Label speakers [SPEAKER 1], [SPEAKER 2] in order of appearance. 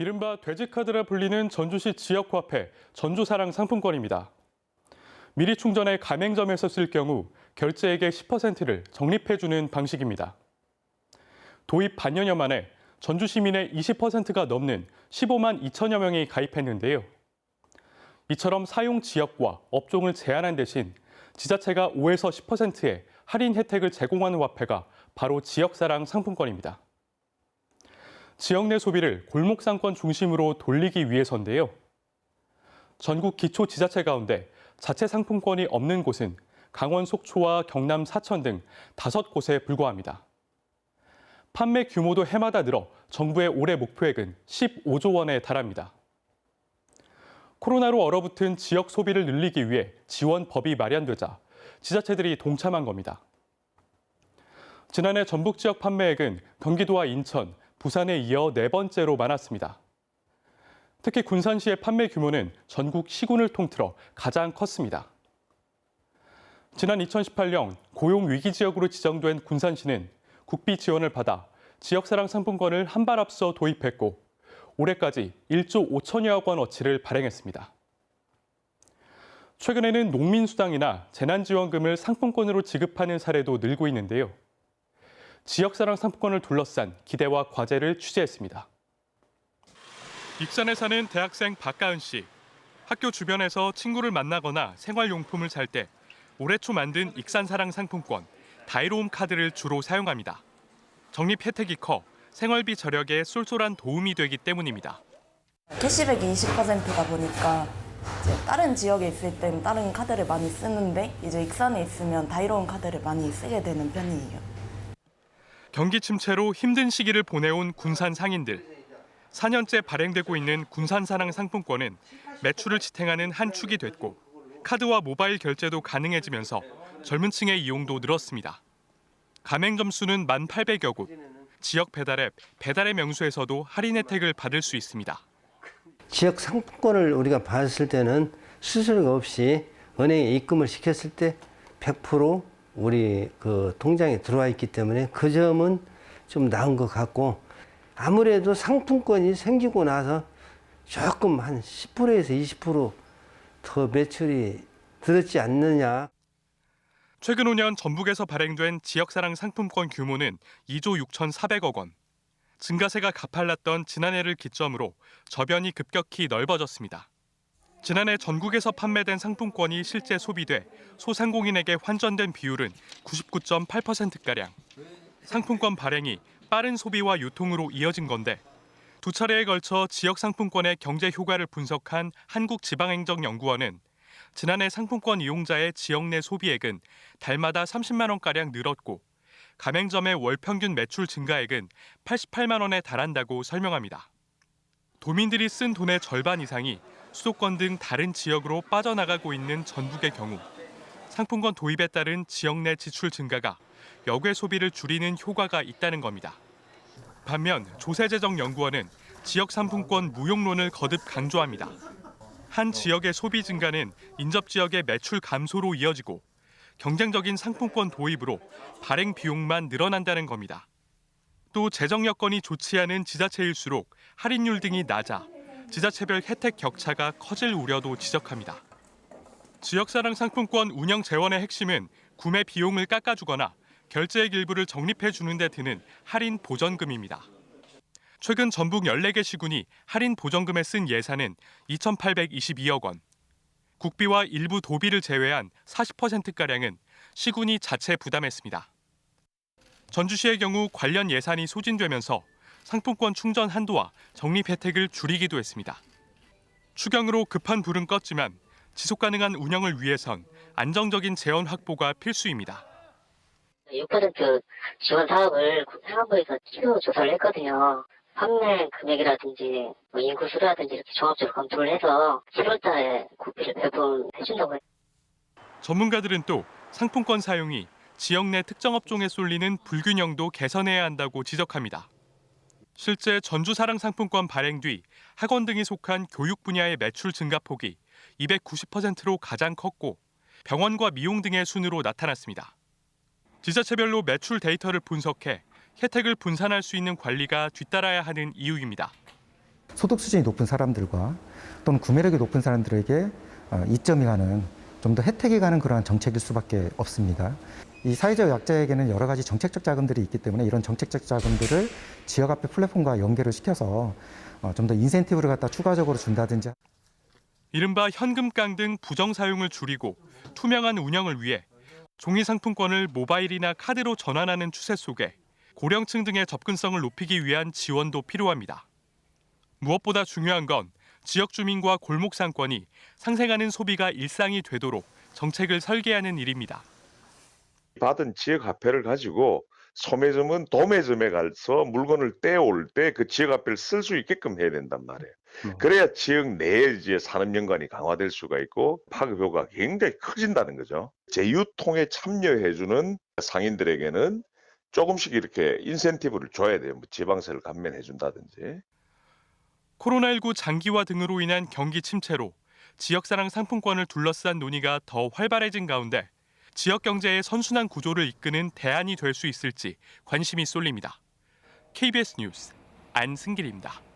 [SPEAKER 1] 이른바 돼지카드라 불리는 전주시 지역화폐 전주사랑 상품권입니다. 미리 충전해 가맹점에서 쓸 경우 결제액의 10%를 적립해주는 방식입니다. 도입 반년여 만에 전주 시민의 20%가 넘는 15만 2천여 명이 가입했는데요. 이처럼 사용 지역과 업종을 제한한 대신 지자체가 5에서 10%의 할인 혜택을 제공하는 화폐가 바로 지역사랑 상품권입니다. 지역 내 소비를 골목 상권 중심으로 돌리기 위해서인데요. 전국 기초 지자체 가운데 자체 상품권이 없는 곳은 강원 속초와 경남 사천 등 다섯 곳에 불과합니다. 판매 규모도 해마다 늘어 정부의 올해 목표액은 15조 원에 달합니다. 코로나로 얼어붙은 지역 소비를 늘리기 위해 지원법이 마련되자 지자체들이 동참한 겁니다. 지난해 전북 지역 판매액은 경기도와 인천, 부산에 이어 네 번째로 많았습니다. 특히 군산시의 판매 규모는 전국 시군을 통틀어 가장 컸습니다. 지난 2018년 고용 위기 지역으로 지정된 군산시는 국비 지원을 받아 지역사랑 상품권을 한 발 앞서 도입했고 올해까지 1조 5천여억 원 어치를 발행했습니다. 최근에는 농민수당이나 재난지원금을 상품권으로 지급하는 사례도 늘고 있는데요. 지역사랑 상품권을 둘러싼 기대와 과제를 취재했습니다. 익산에 사는 대학생 박가은 씨. 학교 주변에서 친구를 만나거나 생활용품을 살 때 올해 초 만든 익산사랑 상품권 다이로움 카드를 주로 사용합니다. 적립 혜택이 커 생활비 절약에 쏠쏠한 도움이 되기 때문입니다.
[SPEAKER 2] 캐시백이 20%다 보니까 이제 다른 지역에 있을 땐 다른 카드를 많이 쓰는데 이제 익산에 있으면 다이로운 카드를 많이 쓰게 되는 편이에요.
[SPEAKER 1] 경기 침체로 힘든 시기를 보내온 군산 상인들. 4년째 발행되고 있는 군산사랑 상품권은 매출을 지탱하는 한 축이 됐고 카드와 모바일 결제도 가능해지면서 젊은 층의 이용도 늘었습니다. 가맹 점 수는 1,800여 곳. 지역 배달앱 배달의 명수에서도 할인 혜택을 받을 수 있습니다.
[SPEAKER 3] 지역 상품권을 우리가 받았을 때는 수수료가 없이 은행에 입금을 시켰을 때 100% 우리 그 통장에 들어와 있기 때문에 그 점은 좀 나은 것 같고 아무래도 상품권이 생기고 나서 조금 한 10%에서 20%더 매출이 들었지 않느냐.
[SPEAKER 1] 최근 5년 전북에서 발행된 지역사랑 상품권 규모는 2조 6,400억 원. 증가세가 가팔랐던 지난해를 기점으로 저변이 급격히 넓어졌습니다. 지난해 전국에서 판매된 상품권이 실제 소비돼 소상공인에게 환전된 비율은 99.8%가량. 상품권 발행이 빠른 소비와 유통으로 이어진 건데 두 차례에 걸쳐 지역 상품권의 경제 효과를 분석한 한국지방행정연구원은 지난해 상품권 이용자의 지역 내 소비액은 달마다 30만 원가량 늘었고 가맹점의 월 평균 매출 증가액은 88만 원에 달한다고 설명합니다. 도민들이 쓴 돈의 절반 이상이 수도권 등 다른 지역으로 빠져나가고 있는 전북의 경우 상품권 도입에 따른 지역 내 지출 증가가 역외 소비를 줄이는 효과가 있다는 겁니다. 반면 조세재정연구원은 지역 상품권 무용론을 거듭 강조합니다. 한 지역의 소비 증가는 인접 지역의 매출 감소로 이어지고 경쟁적인 상품권 도입으로 발행 비용만 늘어난다는 겁니다. 또 재정 여건이 좋지 않은 지자체일수록 할인율 등이 낮아 지자체별 혜택 격차가 커질 우려도 지적합니다. 지역사랑 상품권 운영 재원의 핵심은 구매 비용을 깎아주거나 결제액 일부를 적립해 주는 데 드는 할인 보전금입니다. 최근 전북 14개 시군이 할인 보전금에 쓴 예산은 2,822억 원. 국비와 일부 도비를 제외한 40%가량은 시군이 자체 부담했습니다. 전주시의 경우 관련 예산이 소진되면서 상품권 충전 한도와 적립 혜택을 줄이기도 했습니다. 추경으로 급한 불은 껐지만 지속 가능한 운영을 위해선 안정적인 재원 확보가 필수입니다.
[SPEAKER 4] 6% 지원 사업을 행안부에서 취소 조사를 했거든요. 판매 금액이라든지 뭐 인구 수라든지 이렇게 종합적으로 검토를 해서 7월달에 국비를 배분해준다고 했
[SPEAKER 1] 전문가들은 또 상품권 사용이 지역 내 특정 업종에 쏠리는 불균형도 개선해야 한다고 지적합니다. 실제 전주 사랑 상품권 발행 뒤 학원 등이 속한 교육 분야의 매출 증가폭이 290%로 가장 컸고 병원과 미용 등의 순으로 나타났습니다. 지자체별로 매출 데이터를 분석해 혜택을 분산할 수 있는 관리가 뒤따라야 하는 이유입니다.
[SPEAKER 5] 소득 수준이 높은 사람들과 또는 구매력이 높은 사람들에게 어, 이점이 가는 좀 더 혜택이 가는 그러한 정책일 수밖에 없습니다. 이 사회적 약자에게는 여러 가지 정책적 자금들이 있기 때문에 이런 정책적 자금들을 지역 앞에 플랫폼과 연계를 시켜서 어, 좀더 인센티브를 갖다 추가적으로 준다든지
[SPEAKER 1] 이른바 현금깡 등 부정 사용을 줄이고 투명한 운영을 위해 종이 상품권을 모바일이나 카드로 전환하는 추세 속에 고령층 등의 접근성을 높이기 위한 지원도 필요합니다. 무엇보다 중요한 건 지역 주민과 골목 상권이 상생하는 소비가 일상이 되도록 정책을 설계하는 일입니다.
[SPEAKER 6] 받은 지역 화폐를 가지고 소매점은 도매점에 가서 물건을 떼올 때 그 지역 화폐를 쓸 수 있게끔 해야 된단 말이에요. 그래야 지역 내에 이제 산업 연관이 강화될 수가 있고 파급 효과가 굉장히 커진다는 거죠. 제휴통에 참여해주는 상인들에게는 조금씩 이렇게 인센티브를 줘야 돼요. 뭐 지방세를 감면해 준다든지.
[SPEAKER 1] 코로나19 장기화 등으로 인한 경기 침체로 지역사랑 상품권을 둘러싼 논의가 더 활발해진 가운데 지역 경제의 선순환 구조를 이끄는 대안이 될 수 있을지 관심이 쏠립니다. KBS 뉴스 안승길입니다.